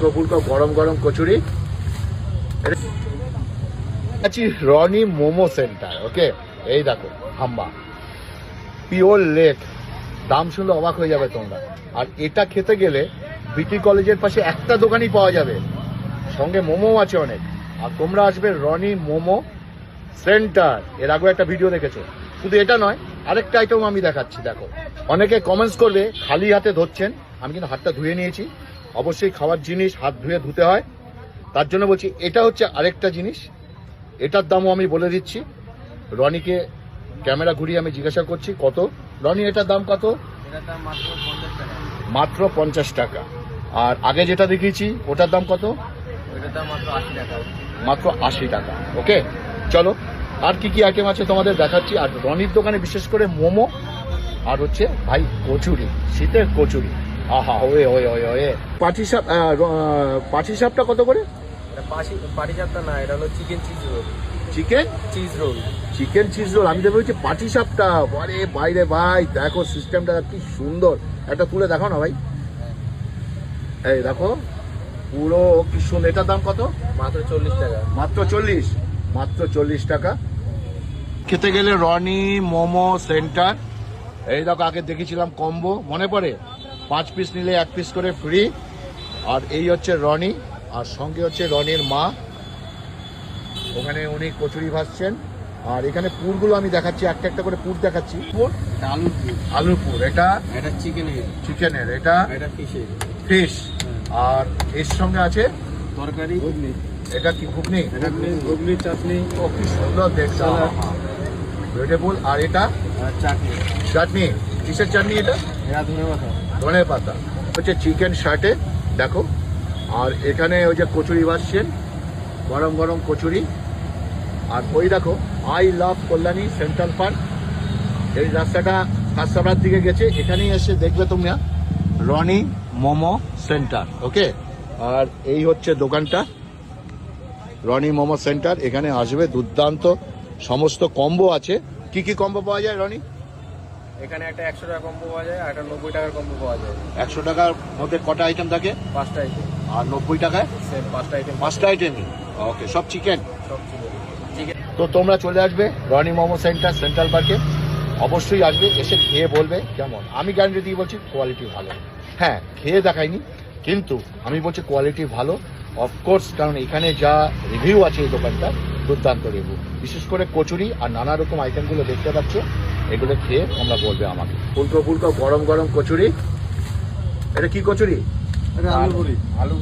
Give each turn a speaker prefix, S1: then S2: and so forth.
S1: ফুলকো ফুলকো গরম গরম কচুরি। আছি রনি মোমো সেন্টার, ওকে? এই দেখো, হাম্বা। পিওর লেক, দাম শুনলে অবাক হয়ে যাবে তোমরা। আর এটা খেতে গেলে বিটি কলেজের পাশে একটা দোকানই পাওয়া যাবে। সঙ্গে মোমো আছে অনেক। আর তোমরা আসবে রনি মোমো সেন্টার। এর আগেও একটা ভিডিও দেখেছ। শুধু এটা নয়, আরেকটা আইটেম আমি দেখাচ্ছি, দেখো। অনেকে কমেন্টস করবে খালি হাতে ধরছেন। আমি কিন্তু হাতটা ধুয়ে নিয়েছি। অবশ্যই খাওয়ার জিনিস হাত ধুয়ে ধুতে হয়। তার জন্য বলছি এটা হচ্ছে আরেকটা জিনিস। এটার দামও আমি বলে দিচ্ছি। রনিকে ক্যামেরা ঘুরিয়ে আমি জিজ্ঞাসা করছি কত? রনি এটার দাম কত?
S2: মাত্র পঞ্চাশ টাকা।
S1: আর আগে যেটা দেখিয়েছি ওটার দাম কত?
S2: মাত্র আশি টাকা।
S1: ওকে চলো। আর কি কি আইটেম আছে তোমাদের দেখাচ্ছি। আর রনির দোকানে বিশেষ করে মোমো আর হচ্ছে ভাই কচুরি শীতের কচুরি। আহা ওয়ে ওয়ে ওয়ে ওয়ে। পাটি সাপ পাটি সাপটা কত করে?
S2: পাটি না এটা হলো chicken cheese roll.
S1: Chicken?
S2: Cheese roll.
S1: Chicken cheese roll আমি তো বলছি পাটি সাপটা। আরে বাইরে ভাই দেখো সিস্টেমটা কি সুন্দর। একটা তুলে দেখো না ভাই। এই দেখো পুরো কি সুন্দর। এটার দাম কত?
S2: মাত্র চল্লিশ টাকা।
S1: মাত্র চল্লিশ। মাত্র চল্লিশ টাকা। খেতে গেলে রনি মোমো সেন্টার। এই দেখো আগে দেখেছিলাম কম্বো মনে পড়ে? পাঁচ পিস নিলে এক পিস করে ফ্রি আর এই হচ্ছে রনি আর সঙ্গে হচ্ছে রনির মা। ওখানে উনি কচুরি ভাজছেন। আর এখানে পুরগুলো আমি দেখাচ্ছি একটা একটা করে পুর দেখাচ্ছি। পুর?
S2: আলুর পুর।
S1: আলুর পুর এটা
S2: এটা চিকেনের।
S1: চিকেনের এটা
S2: এটা ফিশের
S1: ফিশ আর এর সঙ্গে আছে
S2: তরকারি।
S1: এটা কি ঘুগনি?
S2: ঘুগনি চাটনি।
S1: ও কি সুন্দর দেখতে। ভেজিটেবল আর এটা?
S2: চাটনি।
S1: চাটনি কিসের চাটনি এটা?
S2: এটা ধনে পাতা।
S1: ধনে পাতা। হচ্ছে চিকেন শার্টে দেখো। আর এখানে ওই যে কচুরি ভাসছেন গরম গরম কচুরি। আর ওই দেখো I love Kalyani central park এই রাস্তাটা কাস্তাবড়ার দিকে গেছে। এখানেই এসে দেখবে তোমরা, রনি মোমো সেন্টার, ওকে? আর এই হচ্ছে দোকানটা, রনি মোমো সেন্টার। এখানে আসবে দুর্দান্ত, সমস্ত কম্বো আছে। কি কি কম্বো পাওয়া যায়, রনি?
S2: এখানে একটা একশো টাকা কম্বো পাওয়া যায় আর একটা নব্বই টাকার কম্বো পাওয়া যায়।
S1: একশো টাকার মধ্যে কটা আইটেম থাকে?
S2: পাঁচটা আইটেম
S1: আর নব্বই টাকায়?
S2: সেম পাঁচটা আইটেম
S1: পাঁচটা আইটেমই ওকে সব চিকেন
S2: সব চিকেন
S1: তো তোমরা চলে আসবে রনি মোমো সেন্টার সেন্ট্রাল পার্কে। অবশ্যই আসবে এসে খেয়ে বলবে কেমন। আমি গ্যারান্টি দিয়ে বলছি কোয়ালিটি ভালো। হ্যাঁ খেয়ে দেখাইনি কিন্তু আমি বলছি কোয়ালিটি ভালো। অফকোর্স কারণ এখানে যা রিভিউ আছে এই দোকানটা দুর্দান্ত লেবু। বিশেষ করে কচুরি আর নানা রকম আইটেমগুলো দেখতে পাচ্ছ এগুলো খেয়ে তোমরা বলবে আমাকে। ফুলকো ফুলকো গরম গরম কচুরি। এটা কি কচুরি?
S2: আলু কচুরি আলু